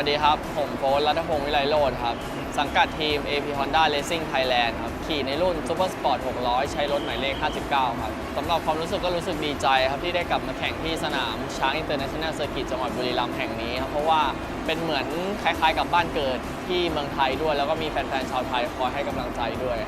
ัสดีครับ ผมโฟร์รัตพงศ์วิไลโรธครับ สังกัดทีม AP Honda Racing Thailand ครับ ขี่ในรุ่น Super Sport 600 ใช้รถหมายเลข 59 ครับสำหรับความรู้สึกก็รู้สึกดีใจครับ ที่ได้กลับมาแข่งที่สนามช้างอินเตอร์เนชั่นแนลเซอร์กิตจังหวัดบุรีรัมย์แห่งนี้ครับ เพราะว่าเป็นเหมือนคล้ายๆกับบ้านเกิดที่เมืองไทยด้วย แล้วก็มีแฟนๆชาวไทยคอยให้กำลังใจด้วย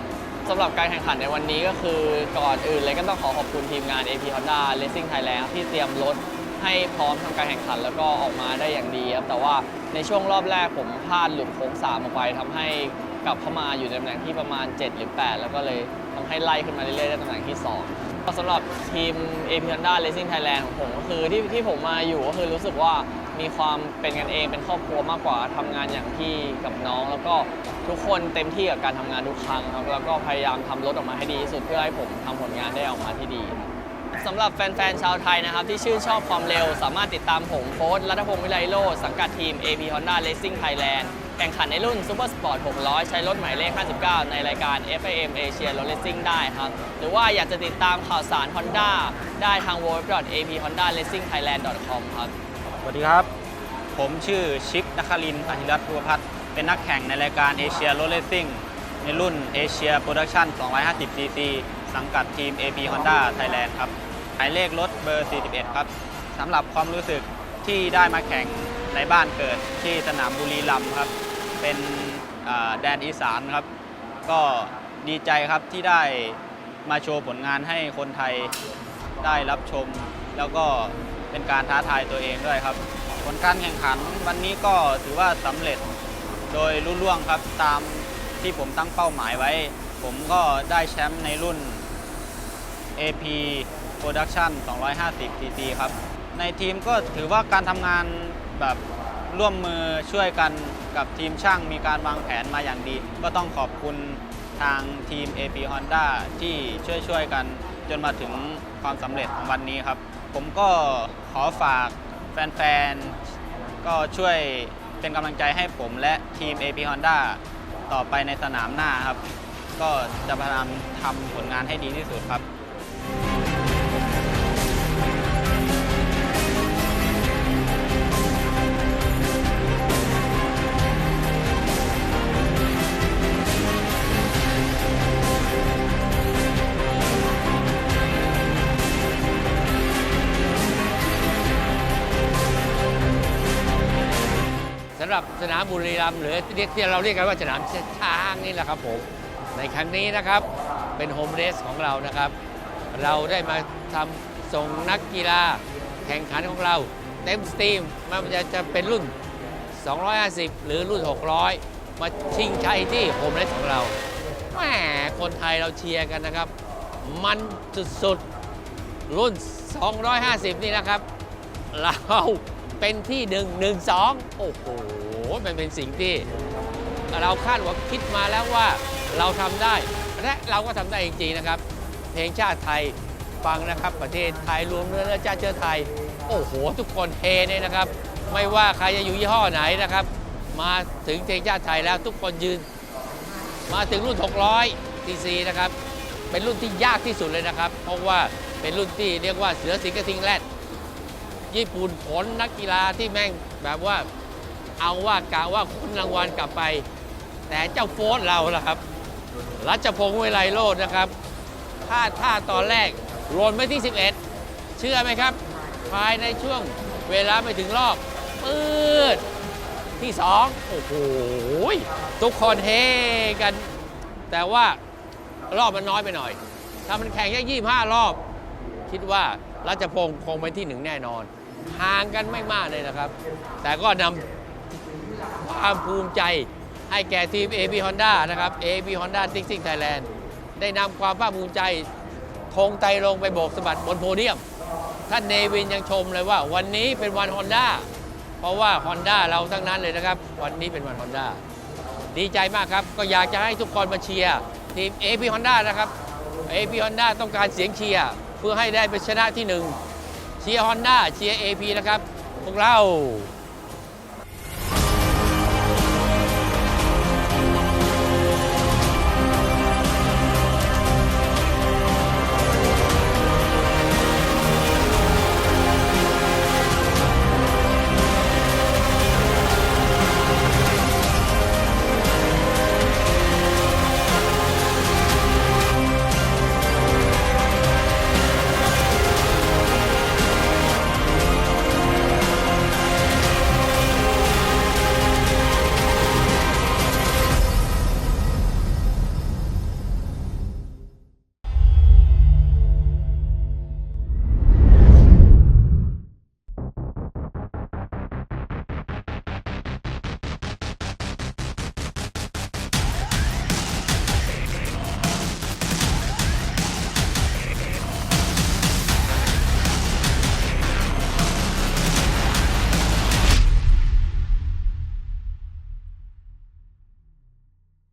สำหรับการแข่งขันในวันนี้ก็คือก่อนอื่นเลยก็ต้องขอขอบคุณทีมงาน AP Honda Racing Thailand ที่เตรียมรถ ให้พร้อมทำการแข่งขัน แล้วก็ออกมาได้อย่างดีครับแต่ว่าในช่วงรอบแรกผมพลาดหลุดโค้งสามออกไปทำให้กลับเข้ามาอยู่ในตำแหน่งที่ประมาณ 7 หรือ 8 แล้วก็เลยทำให้ไล่ขึ้นมาเรื่อยๆได้ตำแหน่งที่ 2 ก็สำหรับทีม AP Honda Racing Thailand ของผมก็คือที่ที่ผมมาอยู่ก็คือรู้สึกว่ามีความเป็นกันเองเป็นครอบครัวมากกว่าทำงานอย่างที่กับน้อง แล้วก็ทุกคนเต็มที่กับการทำงานทุกครั้งครับแล้วก็พยายามทำรถออกมาให้ดีที่สุดเพื่อให้ผมทำผลงานได้ออกมาที่ดีครับ สำหรับแฟนๆ ชาวไทยนะครับ ที่ชื่นชอบความเร็ว สามารถติดตามผมโฟร์รัตพงศ์วิไลโลสังกัดทีม AP Honda Racing Thailand แข่งขันในรุ่น Super Sport 600 ใช้รถหมายเลข 59 ในรายการ FIM Asia Road Racing ได้ครับ หรือว่าอยากจะติดตามข่าวสาร Honda ได้ทาง w w w a p h o n d a r a c i n g t h a i l a n d c o m ครับ สวัสดีครับ ผมชื่อชิปนัคคลินอธิรัตน์ภูพัฒน์เป็นนักแข่งในรายการเอเชียรถเลสซิ่งในรุ่นเอเชียโปรดักชั่น250 cc สังกัดทีม AP Honda Thailand ครับ หมายเลขรถเบอร์ 41 ครับสำหรับความรู้สึกที่ได้มาแข่งในบ้านเกิดที่สนามบุรีรัมย์ครับ เป็นแดนอีสานครับ ก็ดีใจครับที่ได้มาโชว์ผลงานให้คนไทยได้รับชม แล้วก็เป็นการท้าทายตัวเองด้วยครับ ผลการแข่งขันวันนี้ก็ถือว่าสำเร็จโดยรุ่นล่วงครับตามที่ผมตั้งเป้าหมายไว้ ผมก็ได้แชมป์ในรุ่น AP Production 250 cc ครับ ในทีมก็ถือว่าการทำงานแบบร่วมมือช่วยกันกับทีมช่างมีการวางแผนมาอย่างดี ก็ต้องขอบคุณทางทีม AP Honda ที่ช่วยช่วยๆกันจนมาถึงความสำเร็จของวันนี้ครับ ผมก็ขอฝากแฟนๆ ก็ช่วยเป็นกำลังใจให้ผมและทีม AP Honda ต่อไปในสนามหน้าครับ ก็จะพยายามทำผลงานให้ดีที่สุดครับ หรับสนามบุรีรัมย์หรือเรียกที่เราเรียกกันว่าสนามช้างนี่แหละครับผมในครั้งนี้นะครับเป็นโฮมเรสของเรานะครับ เราได้มาทำส่งนักกีฬาแข่งขันของเราเต็มสตรีมไมันจะจะเป็นรุ่น 250 หรือรุ่น 600 มาชิงชัยที่โฮมเรสของเราแหมคนไทยเราเชียร์กันนะครับ มันสุดๆรุ่น 250 นี่นะครับ เรา เป็นที่หนึ่งหนึ่งสองโอ้โห มันเป็นสิ่งที่ เราคาดว่าคิดมาแล้วว่าเราทำได้ และเราก็ทำได้จริงๆนะครับ เพลงชาติไทยฟังนะครับประเทศไทยรวมเนื้อเนื้อชาติเชื้อไทย โอ้โห ทุกคนเฮเนี่ยนะครับ ไม่ว่าใครจะอยู่ยี่ห้อไหนนะครับ มาถึงเพลงชาติไทยแล้วทุกคนยืน มาถึงรุ่น 600 cc นะครับ เป็นรุ่นที่ยากที่สุดเลยนะครับ เพราะว่าเป็นรุ่นที่เรียกว่าเสือสิงกระทิงแรด ญี่ปุ่นผลนักกีฬาที่แม่งแบบว่าเอาว่ากะว่าคุณรางวัลกลับไป แต่เจ้าโฟสเราล่ะครับ รัชพงศ์วิไลโรจน์นะครับท่าท่าตอนแรกโรนไม่ที่ 11 เชื่อไหมครับ ภายในช่วงเวลาไม่ถึงรอบปืดที่2โอ้โหทุกคนเฮกัน แต่ว่ารอบมันน้อยไปหน่อย ถ้ามันแข่งแค่25รอบ คิดว่ารัชพงศ์คงเป็นที่หนึ่งแน่นอน ห่างกันไม่มากเลยนะครับ แต่ก็นำความภูมิใจให้แก่ทีม AB Honda นะครับ AB Honda Racing Thailand ได้นำความภาคภูมิใจธงไตลงไปโบกสะบัดบนโพเดียม ท่านเนวินยังชมเลยว่า วันนี้เป็นวัน Honda เพราะว่า Honda เราทั้งนั้นเลยนะครับ วันนี้เป็นวัน Honda ดีใจมากครับ ก็อยากจะให้ทุกคนมาเชียร์ทีม AP Honda นะครับ AP Honda ต้องการเสียงเชียร์เพื่อให้ได้เป็นชนะที่หนึ่ง เชียร์ฮอนด้าเชียร์ AP นะครับ พวกเรา